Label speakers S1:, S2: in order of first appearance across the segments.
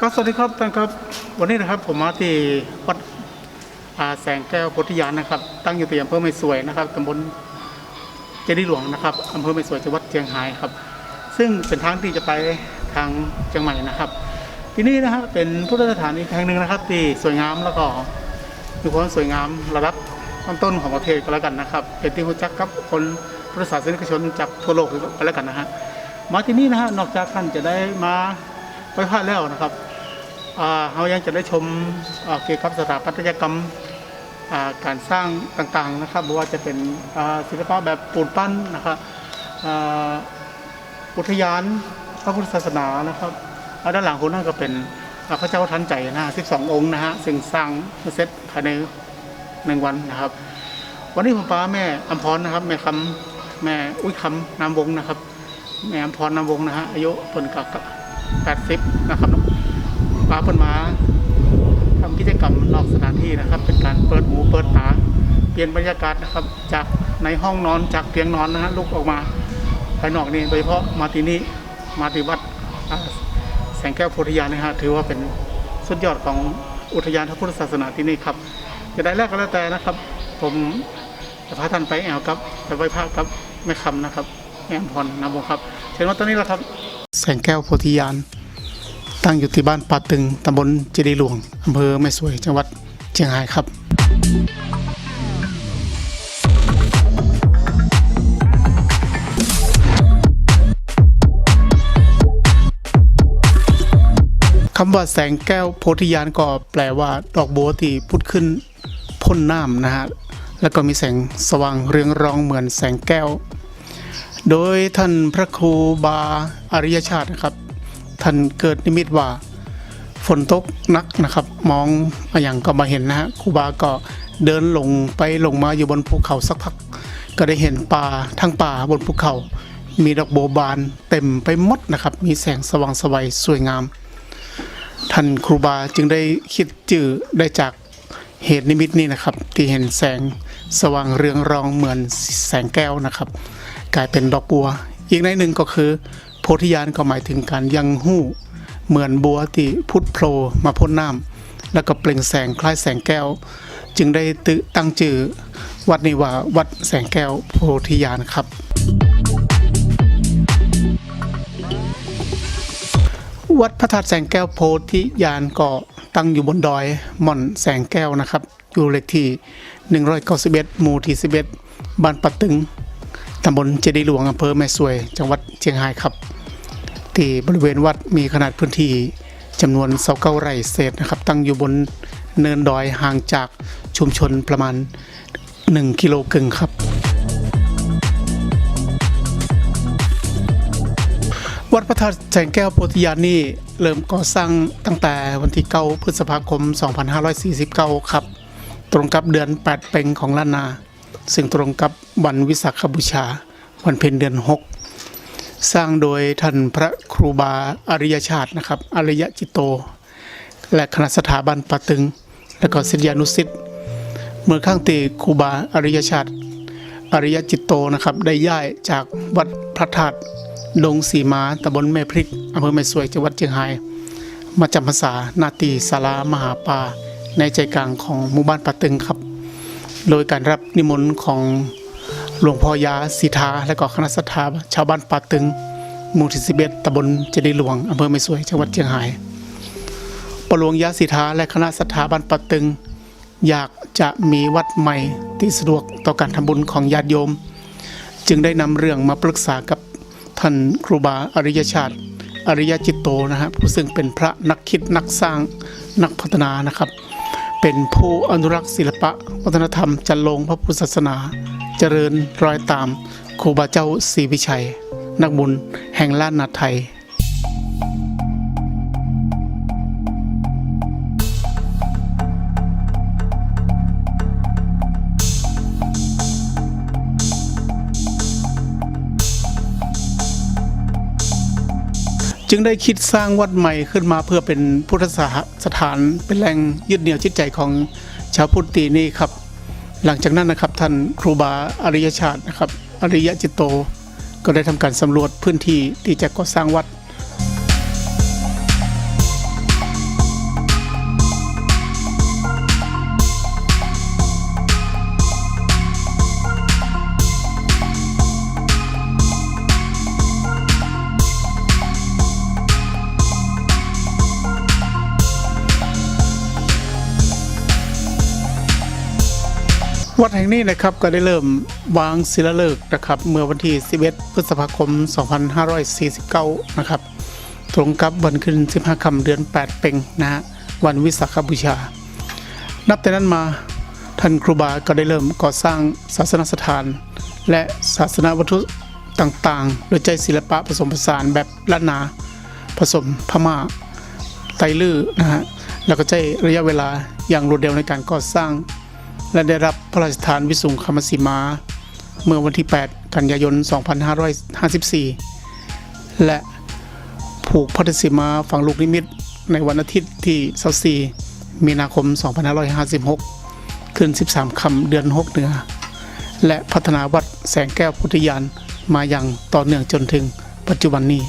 S1: ครับสวัสดีครับท่านครับ วันนี้นะครับผมมาที่วัดแสงแก้วโพธิญาณนะครับ ตั้งอยู่ที่อำเภอไม่สวยนะครับตำบลเจดีหลวงนะครับอำเภอไม่สวยจังหวัดเชียงรายครับ ซึ่งเป็นทางที่จะไปทางเชียงใหม่นะครับ ที่นี่นะครับเป็นพุทธสถานอีกแห่งหนึ่งนะครับ ที่สวยงามแล้วก็มีความสวยงามระดับต้นของประเทศก็แล้วกันนะครับ เป็นที่รู้จักกับคนพุทธศาสนิกชนจากทั่วโลกก็แล้วกันนะฮะมาที่นี่นะฮะนอกจากท่านจะได้มาไหว้พระแล้วนะครับ เรายังจะได้ชมเกี่ยวกับสถาปัตยกรรมการสร้างต่างๆนะครับไม่ว่าจะเป็นอ่าศิลปะแบบปูนปั้นนะครับอุทยานพระพุทธศาสนานะครับแล้วด้านหลังคุณนั่นก็เป็นพระเจ้าทันใจนะฮะ12 องค์นะฮะซึ่งสร้างเสร็จภายในหนึ่งวันนะครับ วันนี้ผมป้าแม่อัมพรนะครับ แม่คำแม่อุ้ยคำนามวงนะครับ แม่อัมพรนามวงนะฮะอายุเพิ่นกับ80นะครับ ปลาเพิ่นมาทำกิจกรรมนอกสถานที่นะครับ เป็นการเปิดหูเปิดตาเปลี่ยนบรรยากาศนะครับจากในห้องนอนจากเตียงนอนนะฮะลุกออกมาภายนอกนี่โดยเฉพาะมาที่นี่มาที่วัดแสงแก้วโพธิญาณนะฮะถือว่าเป็นสุดยอดของอุทยานพระพุทธศาสนาที่นี่ครับจะได้แรกก็แล้วแต่นะครับ ผมจะพาท่านไปแอวครับไปไหว้พระครับแม่คำนะครับแม่อมพรนำวงครับ เชิญว่าตอนนี้แหละครับ แสงแก้วโพธิญาณ ตั้งอยู่ที่บ้านป่าตึงตำบลเจดีหลวงอำเภอแม่สวยจังหวัดเชียงรายครับ คำว่าแสงแก้วโพธิญาณก็แปลว่าดอกบัวที่พุดขึ้นพ่นน้ำนะฮะแล้วก็มีแสงสว่างเรืองรองเหมือนแสงแก้ว โดยท่านพระครูบาอริยชาตินะครับ ท่านเกิดนิมิตว่าฝนตกนักนะครับ มองมาอย่างก็มาเห็นนะฮะครูบาก็เดินลงไปลงมาอยู่บนภูเขาสักพัก ก็ได้เห็นป่าทั้งป่าบนภูเขา มีดอกโบบานเต็มไปหมดนะครับ มีแสงสว่างสวัยสวยงาม ท่านครูบาจึงได้คิดจื่อได้จากเหตุนิมิตนี้นะครับ ที่เห็นแสงสว่างเรืองรองเหมือนแสงแก้วนะครับ กลายเป็นดอกบัว อีกในหนึ่งก็คือ พธิญาณก็หมายถึงการยังหู้ เหมือนบัวที่พุทธโผล่มาพ่นน้ำแล้วก็เปล่งแสงคล้ายแสงแก้ว จึงได้ตึตั้งชื่อวัดนี้ว่าวัดแสงแก้วโพธิญาณครับวัดพระธาตุแสงแก้วโพธิญาณก็ตั้งอยู่บนดอยหม่อนแสงแก้วนะครับ อยู่เลขที่ 191หมู่ที่ 11 บ้านปะตึงตำบลเจดีหลวงอำเภอแม่สวย จังหวัดเชียงรายครับ ที่บริเวณวัดมีขนาดพื้นที่จำนวนเสาเก้าไร่เศษนะครับ ตั้งอยู่บนเนินดอยห่างจากชุมชนประมาณ 1 กิโลกึ่งครับ วัดพระธาตุแสงแก้วโพธิญาณนี่เริ่มก่อสร้างตั้งแต่วันที่ 9 พฤษภาคม 2549 ครับ ตรงกับเดือน 8เพ็งของล้านนา ซึ่งตรงกับวันวิสาขบูชา วันเพ็ญเดือน 6 สร้างโดยท่านพระครูบาอริยชาตินะครับ อริยจิตโต และคณะสถาบันปะตึง และก็ศิษยานุสิษย์เมื่อข้างตีครูบาอริยชาติ อริยจิตโตนะครับ ได้ย้ายจากวัดพระธาตุดงสีมาตำบลแม่พริกอำเภอแม่สวยจังหวัดเชียงราย มาจำพรรษานาตีศาลามหาปาในใจกลางของหมู่บ้านปะตึงครับ โดยการรับนิมนต์ของ หลวงพ่อยาสีทาและก็คณะสัตยาชาวบ้านปะตึงหมู่ที่11ตำบลเจดีหลวงอำเภอแม่สวยจังหวัดเชียงรายปหลวงยาสีทาและคณะสัตยาบ้านปะตึง อยากจะมีวัดใหม่ที่สะดวกต่อการทำบุญของญาติโยม จึงได้นำเรื่องมาปรึกษากับท่านครูบาอริยชาติ อริยจิตโตนะฮะผู้ซึ่งเป็นพระนักคิดนักสร้างนักพัฒนานะครับ เป็นผู้อนุรักษ์ศิลปะ วัฒนธรรมจันลงพระพุทธศาสนา เจริญรอยตามครูบาเจ้าศรีวิชัย นักบุญแห่งล้านนาไทยจึงได้คิดสร้างวัดใหม่ขึ้นมาเพื่อเป็นพุทธสถานเป็นแหล่งยึดเหนี่ยวจิตใจของชาวพุทธตีนี่ครับ หลังจากนั้นนะครับท่านครูบาอริยชาตินะครับอริยจิตโต ก็ได้ทำการสำรวจพื้นที่ที่จะก่อสร้างวัด วัดแห่งนี้นะครับก็ได้เริ่มวางศิลาฤกษ์นะครับเมื่อวันที่ 11 พฤษภาคม 2549 นะครับ ตรงกับวันขึ้น 15 ค่ำเดือน 8 เป็งนะฮะวันวิสาขบูชา นับแต่นั้นมาท่านครูบาก็ได้เริ่มก่อสร้างศาสนสถาน และศาสนวัตถุต่างๆ โดยใจศิลปะผสมผสานแบบล้านนา ผสมพม่าไตลื้อนะฮะแล้วก็ใช้ระยะเวลาอย่างรวดเร็วในการก่อสร้าง และได้รับพระราชทานวิสุงคมสีมา เมื่อวันที่ 8 กันยายน 2554 และผูกพัทสีมาฝังลูกนิมิตในวันอาทิตย์ที่ 24 มีนาคม 2556 ขึ้น 13 คำเดือน 6 เหนือ และพัฒนาวัดแสงแก้วพุทธยานมาอย่างต่อเนื่องจนถึงปัจจุบันนี้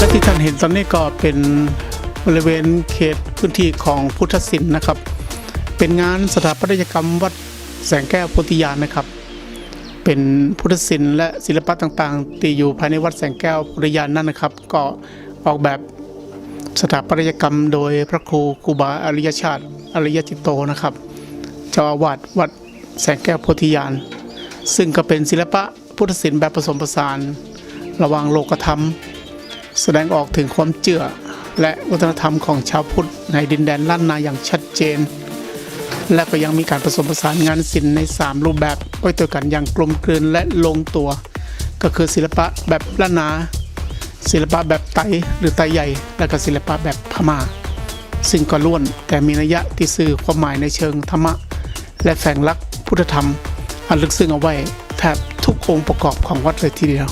S1: และที่ท่านเห็นตอนนี้ก็เป็นบริเวณเขตพื้นที่ของพุทธศิลป์นะครับ เป็นงานสถาปัตยกรรมวัดแสงแก้วโพธิญาณนะครับ เป็นพุทธศิลป์และศิลปะต่างๆที่อยู่ภายในวัดแสงแก้วโพธิญาณนั่นนะครับ ก็ออกแบบสถาปัตยกรรมโดยพระครูครูบาอริยชาติอริยจิตโตนะครับเจ้าอาวาสวัดแสงแก้วโพธิญาณซึ่งก็เป็นศิลปะพุทธศิลป์แบบผสมผสาน ระหว่างโลกธรรม แสดงออกถึงความเจือและวัฒนธรรมของชาวพุทธในดินแดนล้านนาอย่างชัดเจน และก็ยังมีการผสมผสานงานศิลป์ใน 3 รูปแบบไว้ตัวกันอย่างกลมกลืนและลงตัว ก็คือศิลปะแบบล้านนา ศิลปะแบบไตหรือไตใหญ่ และก็ศิลปะแบบพม่า ซึ่งก็ล้วนแต่มีนัยยะที่สื่อความหมายในเชิงธรรมะ และแฝงลักษณ์พุทธธรรม อันลึกซึ้งเอาไว้แทบทุกองค์ประกอบของวัดเลยทีเดียว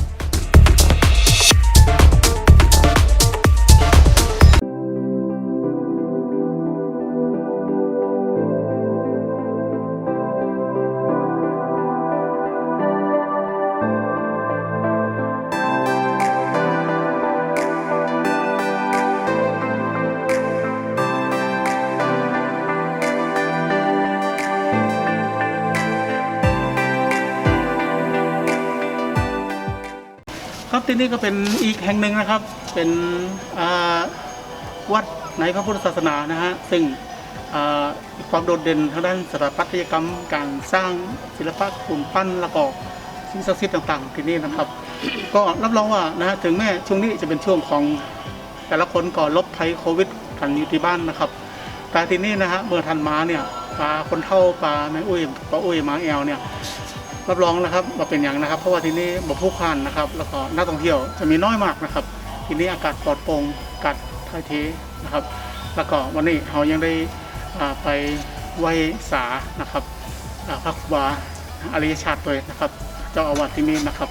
S1: ครับที่นี่ก็เป็นอีกแห่งหนึ่งนะครับ เป็นวัดในพระพุทธศาสนานะฮะซึ่งความโดดเด่นทางด้านสถาปัตยกรรม การสร้างศิลปะกลุ่มปั้นแล้วก็สิ่งศักดิ์สิทธิ์ต่าง ๆ ที่นี่นะครับ ก็รับรองว่านะฮะถึงแม้ช่วงนี้จะเป็นช่วงของแต่ละคนก็ลบภัยโควิดกันอยู่ที่บ้านนะครับ แต่ที่นี่นะฮะเมื่อทันมาเนี่ยปลาคนเท่าปลาแมงอุ้ยปลาอุ้ยหมาแอลเนี่ย รับรองนะครับว่าเป็นอย่างนะครับ เพราะว่าที่นี่บ่ผู้พันนะครับ แล้วก็นักท่องเที่ยวจะมีน้อยมากนะครับ ที่นี่อากาศปลอดโปร่งอากาศถ่ายเทนะครับ แล้วก็วันนี้เรายังได้ไปไหว้สานะครับพระครูบาอริยชาติเลยนะครับ เจ้าอาวาสที่นี่นะครับ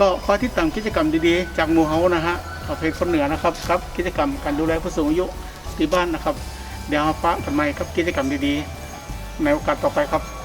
S1: ก็ขอที่ตามกิจกรรมดีๆ จากมูเฮานะฮะประเภทคนเหนือนะครับครับกิจกรรมการดูแลผู้สูงอายุที่บ้านนะครับ เดี๋ยวมาปะกันใหม่ครับกิจกรรมดีๆ ในโอกาสต่อไปครับ